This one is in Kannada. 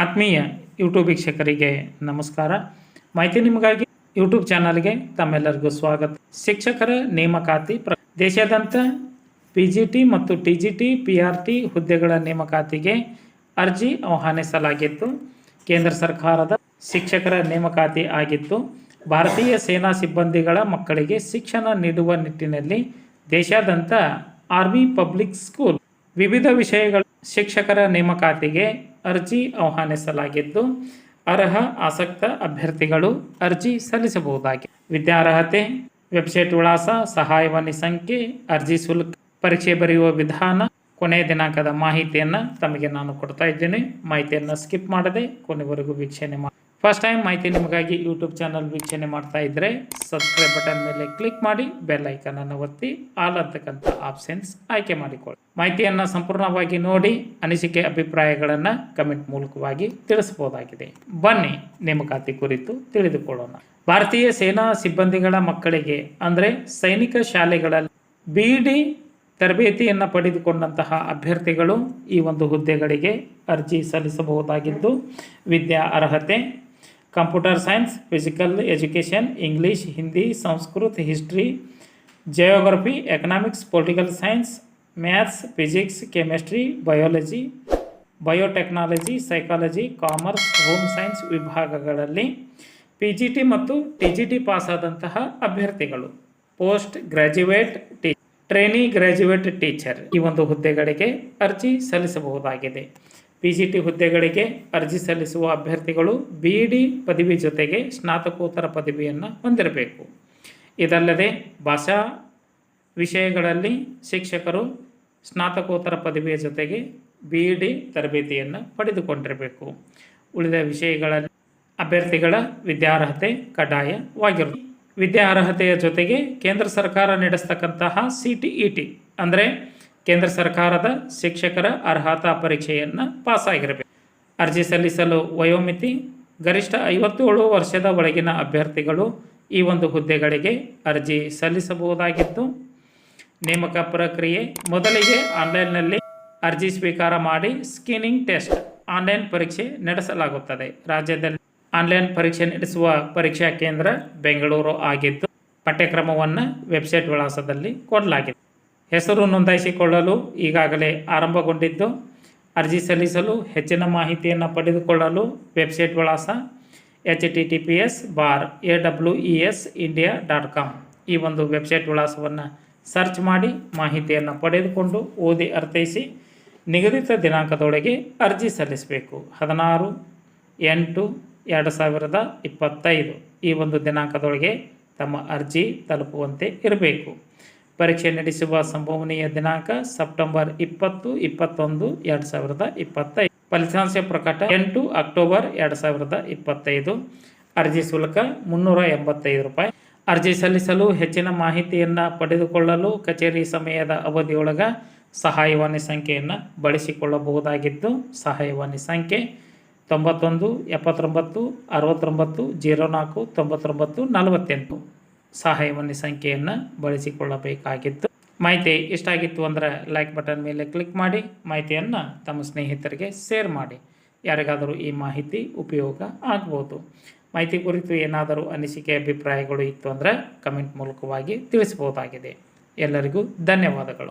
ಆತ್ಮೀಯ ಯೂಟ್ಯೂಬ್ ವೀಕ್ಷಕರಿಗೆ ನಮಸ್ಕಾರ. ಮಾಹಿತಿ ನಿಮಗಾಗಿ ಯೂಟ್ಯೂಬ್ ಚಾನಲ್ಗೆ ತಮ್ಮೆಲ್ಲರಿಗೂ ಸ್ವಾಗತ. ಶಿಕ್ಷಕರ ನೇಮಕಾತಿ ಪ್ರ, ದೇಶಾದ್ಯಂತ ಪಿ ಜಿ ಟಿ ಮತ್ತು T G T P R T ಹುದ್ದೆಗಳ ನೇಮಕಾತಿಗೆ ಅರ್ಜಿ ಆಹ್ವಾನಿಸಲಾಗಿತ್ತು. ಕೇಂದ್ರ ಸರ್ಕಾರದ ಶಿಕ್ಷಕರ ನೇಮಕಾತಿ ಆಗಿತ್ತು. ಭಾರತೀಯ ಸೇನಾ ಸಿಬ್ಬಂದಿಗಳ ಮಕ್ಕಳಿಗೆ ಶಿಕ್ಷಣ ನೀಡುವ ನಿಟ್ಟಿನಲ್ಲಿ ದೇಶಾದ್ಯಂತ ಆರ್ಮಿ ಪಬ್ಲಿಕ್ ಸ್ಕೂಲ್ ವಿವಿಧ ವಿಷಯಗಳ ಶಿಕ್ಷಕರ ನೇಮಕಾತಿಗೆ ಅರ್ಜಿ ಆಹ್ವಾನಿಸಲಾಗಿದ್ದು, ಅರ್ಹ, ಆಸಕ್ತ ಅಭ್ಯರ್ಥಿಗಳು ಅರ್ಜಿ ಸಲ್ಲಿಸಬಹುದಾಗಿದೆ ವಿದ್ಯಾರ್ಹತೆ, ವೆಬ್ಸೈಟ್ ವಿಳಾಸ, ಸಹಾಯವಾಣಿ ಸಂಖ್ಯೆ, ಅರ್ಜಿ ಶುಲ್ಕ, ಪರೀಕ್ಷೆ ಬರೆಯುವ ವಿಧಾನ ಕೊನೆಯ ದಿನಾಂಕದ ಮಾಹಿತಿಯನ್ನು ತಮಗೆ ನಾನು ಕೊಡ್ತಾ ಇದ್ದೇನೆ. ಮಾಹಿತಿಯನ್ನು ಸ್ಕಿಪ್ ಮಾಡದೆ ಕೊನೆವರೆಗೂ ವೀಕ್ಷಣೆ ಮಾಡಿ. ಫಸ್ಟ್ ಟೈಮ್ ಮಾಹಿತಿ ನಿಮಗಾಗಿ ಯೂಟ್ಯೂಬ್ ಚಾನಲ್ ವೀಕ್ಷಣೆ ಮಾಡ್ತಾ ಇದ್ದರೆ ಸಬ್ಸ್ಕ್ರೈಬ್ ಬಟನ್ ಮೇಲೆ ಕ್ಲಿಕ್ ಮಾಡಿ ಬೆಲ್ ಐಕನನ್ನು ಒತ್ತಿ ಆಲ್ ಅಂತಕ್ಕಂಥ ಆಪ್ಷನ್ಸ್ ಆಯ್ಕೆ ಮಾಡಿಕೊಳ್ಳಿ. ಮಾಹಿತಿಯನ್ನು ಸಂಪೂರ್ಣವಾಗಿ ನೋಡಿ, ಅನಿಸಿಕೆ ಅಭಿಪ್ರಾಯಗಳನ್ನು ಕಮೆಂಟ್ ಮೂಲಕವಾಗಿ ತಿಳಿಸಬಹುದಾಗಿದೆ. ಬನ್ನಿ ನೇಮಕಾತಿ ಕುರಿತು ತಿಳಿದುಕೊಳ್ಳೋಣ. ಭಾರತೀಯ ಸೇನಾ ಸಿಬ್ಬಂದಿಗಳ ಮಕ್ಕಳಿಗೆ, ಅಂದರೆ ಸೈನಿಕ ಶಾಲೆಗಳಲ್ಲಿ ಬಿ ಡಿ ತರಬೇತಿಯನ್ನು ಪಡೆದುಕೊಂಡಂತಹ ಅಭ್ಯರ್ಥಿಗಳು ಈ ಒಂದು ಹುದ್ದೆಗಳಿಗೆ ಅರ್ಜಿ ಸಲ್ಲಿಸಬಹುದಾಗಿದ್ದು, ವಿದ್ಯಾ ಅರ್ಹತೆ computer science physical education English Hindi Sanskrit history geography economics political science maths physics chemistry biology biotechnology psychology commerce home science ವಿಭಾಗಗಳಲ್ಲಿ ಪಿ ಜಿ ಟಿ ಮತ್ತು ಟಿ ಜಿ ಟಿ ಪಾಸಾದಂತಹ ಅಭ್ಯರ್ಥಿಗಳು. Post graduate T trainee graduate teacher ಈ ಒಂದು ಹುದ್ದೆಗಳಿಗೆ ಅರ್ಜಿ ಸಲ್ಲಿಸಬಹುದಾಗಿದೆ. ಪಿ ಜಿ ಟಿ ಹುದ್ದೆಗಳಿಗೆ ಅರ್ಜಿ ಸಲ್ಲಿಸುವ ಅಭ್ಯರ್ಥಿಗಳು ಬಿ ಡಿ ಪದವಿ ಜೊತೆಗೆ ಸ್ನಾತಕೋತ್ತರ ಪದವಿಯನ್ನು ಹೊಂದಿರಬೇಕು. ಇದಲ್ಲದೆ ಭಾಷಾ ವಿಷಯಗಳಲ್ಲಿ ಶಿಕ್ಷಕರು ಸ್ನಾತಕೋತ್ತರ ಪದವಿಯ ಜೊತೆಗೆ ಬಿ ಡಿ ತರಬೇತಿಯನ್ನು ಪಡೆದುಕೊಂಡಿರಬೇಕು. ಉಳಿದ ವಿಷಯಗಳಲ್ಲಿ ಅಭ್ಯರ್ಥಿಗಳ ವಿದ್ಯಾರ್ಹತೆ ಕಡ್ಡಾಯವಾಗಿರುತ್ತದೆ. ವಿದ್ಯಾರ್ಹತೆಯ ಜೊತೆಗೆ ಕೇಂದ್ರ ಸರ್ಕಾರ ನಡೆಸ್ತಕ್ಕಂತಹ ಸಿ ಟಿ ಇ ಟಿ ಅಂದರೆ ಕೇಂದ್ರ ಸರ್ಕಾರದ ಶಿಕ್ಷಕರ ಅರ್ಹತಾ ಪರೀಕ್ಷೆಯನ್ನು ಪಾಸಾಗಿರಬೇಕು. ಅರ್ಜಿ ಸಲ್ಲಿಸಲು ವಯೋಮಿತಿ, ಗರಿಷ್ಠ ಐವತ್ತೇಳು ವರ್ಷದ ಒಳಗಿನ ಅಭ್ಯರ್ಥಿಗಳು ಈ ಒಂದು ಹುದ್ದೆಗಳಿಗೆ ಅರ್ಜಿ ಸಲ್ಲಿಸಬಹುದಾಗಿತ್ತು. ನೇಮಕ ಪ್ರಕ್ರಿಯೆ ಮೊದಲಿಗೆ ಆನ್ಲೈನ್ನಲ್ಲಿ ಅರ್ಜಿ ಸ್ವೀಕಾರ ಮಾಡಿ ಸ್ಕೀನಿಂಗ್ ಟೆಸ್ಟ್ ಆನ್ಲೈನ್ ಪರೀಕ್ಷೆ ನಡೆಸಲಾಗುತ್ತದೆ. ರಾಜ್ಯದಲ್ಲಿ ಆನ್ಲೈನ್ ಪರೀಕ್ಷೆ ನಡೆಸುವ ಪರೀಕ್ಷಾ ಕೇಂದ್ರ ಬೆಂಗಳೂರು ಆಗಿದ್ದು, ಪಠ್ಯಕ್ರಮವನ್ನು ವೆಬ್ಸೈಟ್ ವಿಳಾಸದಲ್ಲಿ ಕೊಡಲಾಗಿದೆ. ಹೆಸರು ನೋಂದಾಯಿಸಿಕೊಳ್ಳಲು ಈಗಾಗಲೇ ಆರಂಭಗೊಂಡಿದ್ದು. ಅರ್ಜಿ ಸಲ್ಲಿಸಲು ಹೆಚ್ಚಿನ ಮಾಹಿತಿಯನ್ನು ಪಡೆದುಕೊಳ್ಳಲು ವೆಬ್ಸೈಟ್ ವಿಳಾಸ H T T P S bar A W E S India dot com. ಈ ಒಂದು ವೆಬ್ಸೈಟ್ ವಿಳಾಸವನ್ನು ಸರ್ಚ್ ಮಾಡಿ ಮಾಹಿತಿಯನ್ನು ಪಡೆದುಕೊಂಡು ಓದಿ ಅರ್ಥೈಸಿ ನಿಗದಿತ ದಿನಾಂಕದೊಳಗೆ ಅರ್ಜಿ ಸಲ್ಲಿಸಬೇಕು. ಹದಿನಾರು ಎಂಟು ಎರಡು ಸಾವಿರದ ಇಪ್ಪತ್ತೈದು. ಈ ಒಂದು ದಿನಾಂಕದೊಳಗೆ ತಮ್ಮ ಅರ್ಜಿ ತಲುಪುವಂತೆ ಇರಬೇಕು. ಪರೀಕ್ಷೆ ನಡೆಸುವ ಸಂಭವನೀಯ ದಿನಾಂಕ ಸೆಪ್ಟೆಂಬರ್ ಇಪ್ಪತ್ತು, ಇಪ್ಪತ್ತೊಂದು, ಎರಡು ಸಾವಿರದ ಇಪ್ಪತ್ತೈದು. ಫಲಿತಾಂಶ ಪ್ರಕಟ ಎಂಟು ಅಕ್ಟೋಬರ್ ಎರಡು ಸಾವಿರದ ಇಪ್ಪತ್ತೈದು. ಅರ್ಜಿ ಶುಲ್ಕ ಮುನ್ನೂರ ಎಂಬತ್ತೈದು ರೂಪಾಯಿ. ಅರ್ಜಿ ಸಲ್ಲಿಸಲು ಹೆಚ್ಚಿನ ಮಾಹಿತಿಯನ್ನು ಪಡೆದುಕೊಳ್ಳಲು ಕಚೇರಿ ಸಮಯದ ಅವಧಿಯೊಳಗ ಸಹಾಯವಾಣಿ ಸಂಖ್ಯೆಯನ್ನು ಬಳಸಿಕೊಳ್ಳಬಹುದಾಗಿದ್ದು, ಸಹಾಯವಾಣಿ ಸಂಖ್ಯೆ ತೊಂಬತ್ತೊಂದು, ಎಪ್ಪತ್ತೊಂಬತ್ತು, ಅರವತ್ತೊಂಬತ್ತು, ಜೀರೋ ನಾಲ್ಕು, ತೊಂಬತ್ತೊಂಬತ್ತು, ನಲವತ್ತೆಂಟು. ಸಹಾಯವಾಣಿ ಸಂಖ್ಯೆಯನ್ನು ಬಳಸಿಕೊಳ್ಳಬೇಕಾಗಿತ್ತು. ಮಾಹಿತಿ ಇಷ್ಟ ಆಗಿತ್ತು ಅಂದರೆ ಲೈಕ್ ಬಟನ್ ಮೇಲೆ ಕ್ಲಿಕ್ ಮಾಡಿ, ಮಾಹಿತಿಯನ್ನು ತಮ್ಮ ಸ್ನೇಹಿತರಿಗೆ ಶೇರ್ ಮಾಡಿ. ಯಾರಿಗಾದರೂ ಈ ಮಾಹಿತಿ ಉಪಯೋಗ ಆಗ್ಬೋದು. ಮಾಹಿತಿ ಕುರಿತು ಏನಾದರೂ ಅನಿಸಿಕೆ, ಅಭಿಪ್ರಾಯಗಳು ಇತ್ತು ಅಂದರೆ ಕಮೆಂಟ್ ಮೂಲಕವಾಗಿ ತಿಳಿಸ್ಬೋದಾಗಿದೆ ಎಲ್ಲರಿಗೂ ಧನ್ಯವಾದಗಳು.